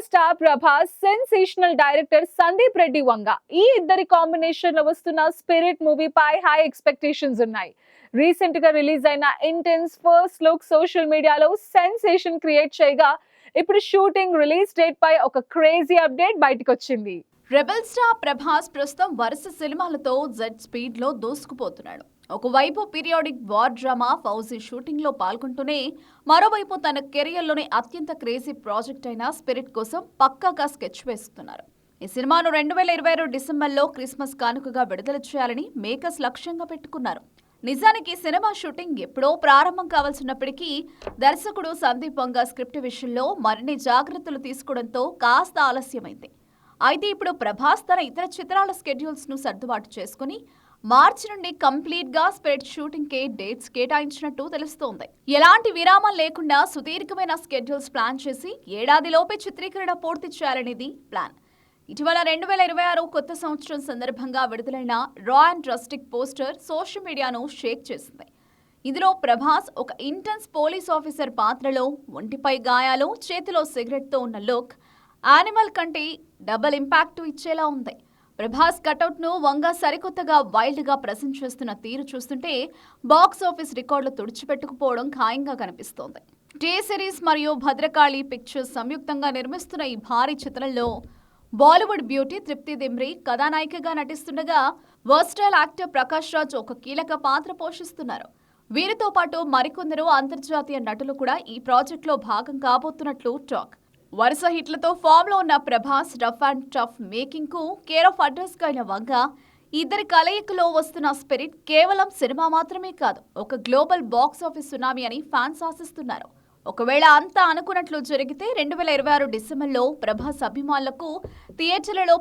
Rebel star Prabhas sensational director Sandeep Reddy Vanga ఈ ఇద్దరి కాంబినేషన్లో వస్తున్న స్పిరిట్ మూవీ పై హై ఎక్స్పెక్టేషన్స్ ఉన్నాయి. రీసెంట్గా రిలీజ్ అయిన ఇంటెన్స్ ఫస్ట్ లుక్ సోషల్ మీడియాలో సెన్సేషన్ క్రియేట్ చేయగా ఇప్పుడు షూటింగ్ రిలీజ్ డేట్ పై ఒక క్రేజీ అప్డేట్ బయటకు వచ్చింది. రెబల్ స్టార్ ప్రభాస్ ప్రస్తుతం వరుస సినిమాలతో జెడ్ స్పీడ్లో దూసుకుపోతున్నాడు. ఒకవైపు పీరియాడిక్ వార్ డ్రామా ఫౌజీ షూటింగ్లో పాల్గొంటూనే మరోవైపు తన కెరియర్లోని అత్యంత క్రేజీ ప్రాజెక్ట్ అయిన స్పిరిట్ కోసం పక్కాగా స్కెచ్ వేస్తున్నారు. ఈ సినిమాను రెండు వేల ఇరవై ఆరు డిసెంబర్లో క్రిస్మస్ కానుకగా విడుదల చేయాలని మేకర్స్ లక్ష్యంగా పెట్టుకున్నారు. నిజానికి సినిమా షూటింగ్ ఎప్పుడో ప్రారంభం కావాల్సినప్పటికీ దర్శకుడు సందీప్ వంగ స్క్రిప్ట్ విషయంలో మరిన్ని జాగ్రత్తలు తీసుకోవడంతో కాస్త ఆలస్యమైంది. అయితే ఇప్పుడు ప్రభాస్ తన ఇతర చిత్రాల స్కెడ్యూల్స్ను సర్దుబాటు చేసుకుని మార్చి నుండి కంప్లీట్గా స్ప్రెడ్ షూటింగ్ కే డేట్స్ కేటాయించినట్టు తెలుస్తోంది. ఎలాంటి విరామం లేకుండా సుదీర్ఘమైన స్కెడ్యూల్స్ ప్లాన్ చేసి ఏడాదిలోపే చిత్రీకరణ పూర్తి చేయాలనేది ప్లాన్. ఇటీవల రెండు వేల ఇరవై ఆరు కొత్త సంవత్సరం సందర్భంగా విడుదలైన రా అండ్ రస్టిక్ పోస్టర్ సోషల్ మీడియాను షేక్ చేసింది. ఇందులో ప్రభాస్ ఒక ఇంటెన్స్ పోలీస్ ఆఫీసర్ పాత్రలో ఒంటిపై గాయాలు చేతిలో సిగరెట్తో ఉన్న లుక్ యానిమల్ కంటే డబుల్ ఇంపాక్ట్ ఇచ్చేలా ఉంది. ప్రభాస్ కటౌట్ను వంగ సరికొత్తగా వైల్డ్గా ప్రజెంట్ చేస్తున్న తీరు చూస్తుంటే బాక్స్ ఆఫీస్ రికార్డులు తుడిచిపెట్టుకుపోవడం ఖాయంగా కనిపిస్తోంది. టీ సిరీస్ మరియు భద్రకాళి పిక్చర్స్ సంయుక్తంగా నిర్మిస్తున్న ఈ భారీ చిత్రంలో బాలీవుడ్ బ్యూటీ తృప్తి దిమ్రి కథానాయికగా నటిస్తుండగా వర్స్టైల్ యాక్టర్ ప్రకాష్ రాజ్ ఒక కీలక పాత్ర పోషిస్తున్నారు. వీరితో పాటు మరికొందరు అంతర్జాతీయ నటులు కూడా ఈ ప్రాజెక్టులో భాగం కాబోతున్నట్లు టాక్ వరుస హిట్లతో ఫామ్లో ఉన్న ప్రభాస్ రఫ్ అండ్ టఫ్ మేకింగ్కు కేర్ ఆఫ్ అడ్రస్ అయిన వంగ ఇద్దరి కలయికలో వస్తున్న స్పిరిట్ కేవలం సినిమా మాత్రమే కాదు ఒక గ్లోబల్ బాక్స్ ఆఫీస్ సునామీ అని ఫ్యాన్స్ ఆశిస్తున్నారు. ఒకవేళ అంతా అనుకున్నట్లు జరిగితే రెండు వేల ఇరవై ఆరు డిసెంబర్లో ప్రభాస్ అభిమానులకు థియేటర్లలో